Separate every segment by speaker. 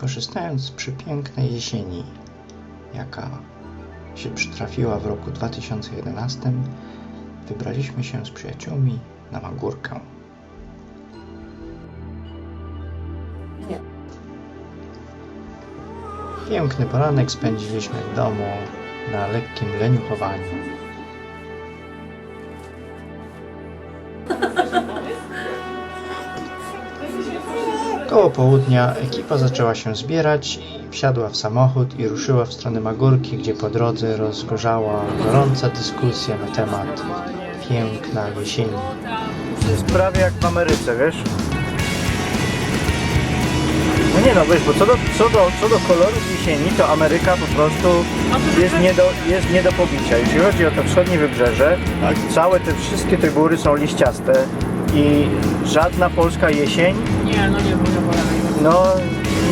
Speaker 1: Korzystając z przepięknej jesieni, jaka się przytrafiła w roku 2011, wybraliśmy się z przyjaciółmi na Magórkę. Piękny poranek spędziliśmy w domu na lekkim leniuchowaniu. Koło południa ekipa zaczęła się zbierać i wsiadła w samochód i ruszyła w stronę Magórki, gdzie po drodze rozgorzała gorąca dyskusja na temat piękna jesieni.
Speaker 2: To jest prawie jak w Ameryce, wiesz? No nie no, wiesz, bo co do, co do, co do kolorów jesieni, to Ameryka po prostu jest nie do, jest nie do pobicia. Jeśli chodzi o to wschodnie wybrzeże, całe te wszystkie te góry są liściaste i żadna polska jesień
Speaker 3: Nie, no nie, bo
Speaker 2: no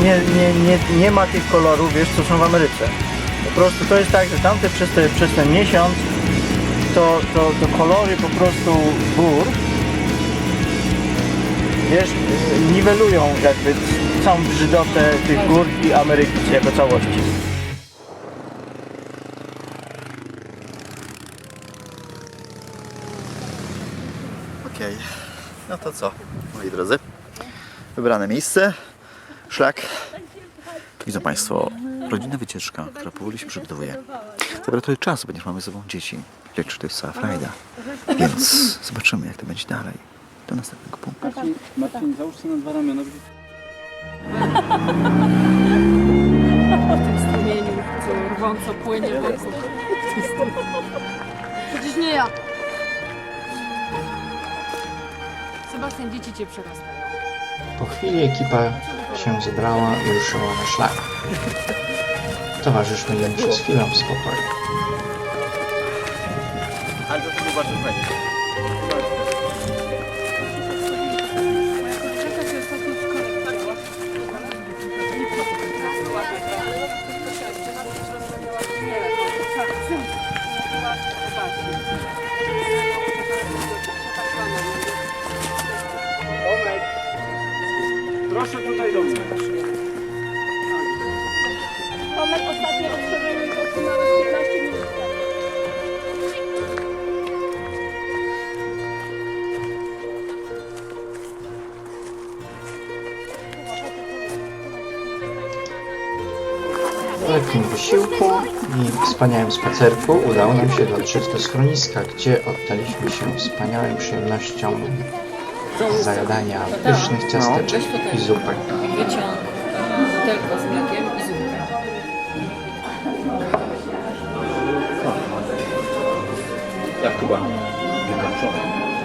Speaker 2: nie, nie, nie, nie ma tych kolorów, wiesz, co są w Ameryce. Po prostu to jest tak, że tamte przez, te, przez ten miesiąc to, to, to kolory po prostu gór wiesz, niwelują jakby całą brzydotę tych gór i Ameryki jako całości.
Speaker 4: Okej, no to co, moi drodzy? Wybrane miejsce, szlak. Widzą Państwo, rodzinna wycieczka, która powoli się przygotowuje. Zabiera trochę czasu, ponieważ mamy ze sobą dzieci, lecz to jest cała frajda. Więc zobaczymy, jak to będzie dalej. Do następnego punktu.
Speaker 5: Marcin, załóż sobie na dwa ramiona.
Speaker 3: W tym strumieniu, co rwąco płynie wokół. Przecież nie ja. Sebastian, dzieci cię przerastają.
Speaker 1: Po chwili ekipa się zebrała i ruszyła na szlak. Towarzyszmy im przez chwilę w spokoju.
Speaker 4: Ale to tylko bardzo.
Speaker 1: Lekkim wysiłku i wspaniałym spacerku udało nam się dotrzeć do schroniska, gdzie oddaliśmy się wspaniałym przyjemnościom zajadania pysznych ciasteczek i zupek.
Speaker 3: Wyciąg, butelka z mlekiem i zupę.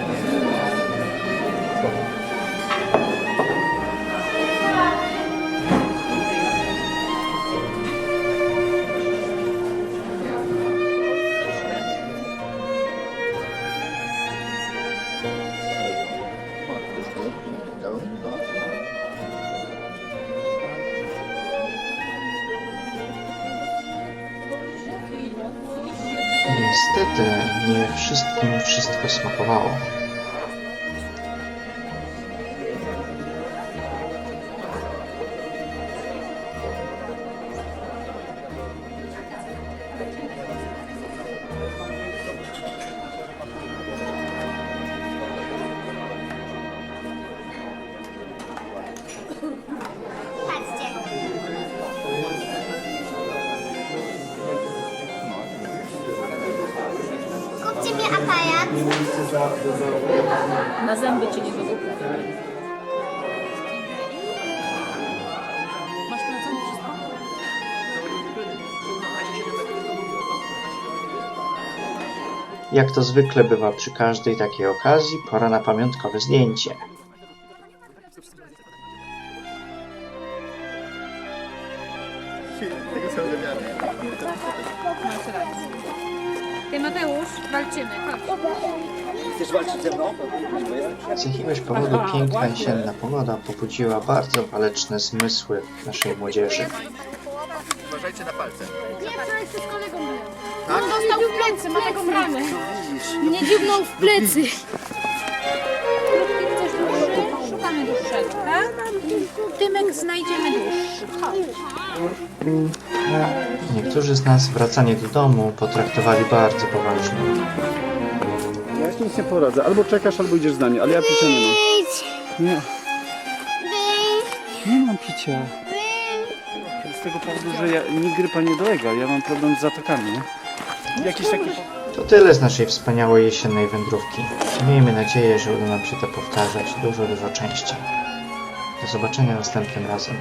Speaker 1: Niestety nie wszystkim wszystko smakowało.
Speaker 6: Aparat.
Speaker 3: Na zęby cię nie wszystko?
Speaker 1: Jak to zwykle bywa przy każdej takiej okazji, pora na pamiątkowe zdjęcie.
Speaker 3: Masz rację. Ty Mateusz, walczymy. Chodź.
Speaker 1: Z jakiegoś powodu piękna jesienna pogoda pobudziła bardzo waleczne zmysły naszej młodzieży.
Speaker 4: Uważajcie na palce.
Speaker 6: Nie, wczoraj się z kolegą byłem. On dostał w plecy, ma taką ranę. Mnie dziubnął w plecy.
Speaker 3: Szukamy dłuższego, tak?
Speaker 7: Tymek znajdziemy dłuższy.
Speaker 1: Niektórzy z nas wracanie do domu potraktowali bardzo poważnie.
Speaker 5: Ja jeszcze nic nie poradzę. Albo czekasz, albo idziesz z nami, ale ja picia nie mam. Nie. Nie mam picia. Z tego powodu, że ja, nikt grypa nie dolega. Ja mam problem z zatokami, nie? Jakiś taki...
Speaker 1: To tyle z naszej wspaniałej jesiennej wędrówki. Miejmy nadzieję, że uda nam się to powtarzać dużo, dużo częściej. Do zobaczenia następnym razem.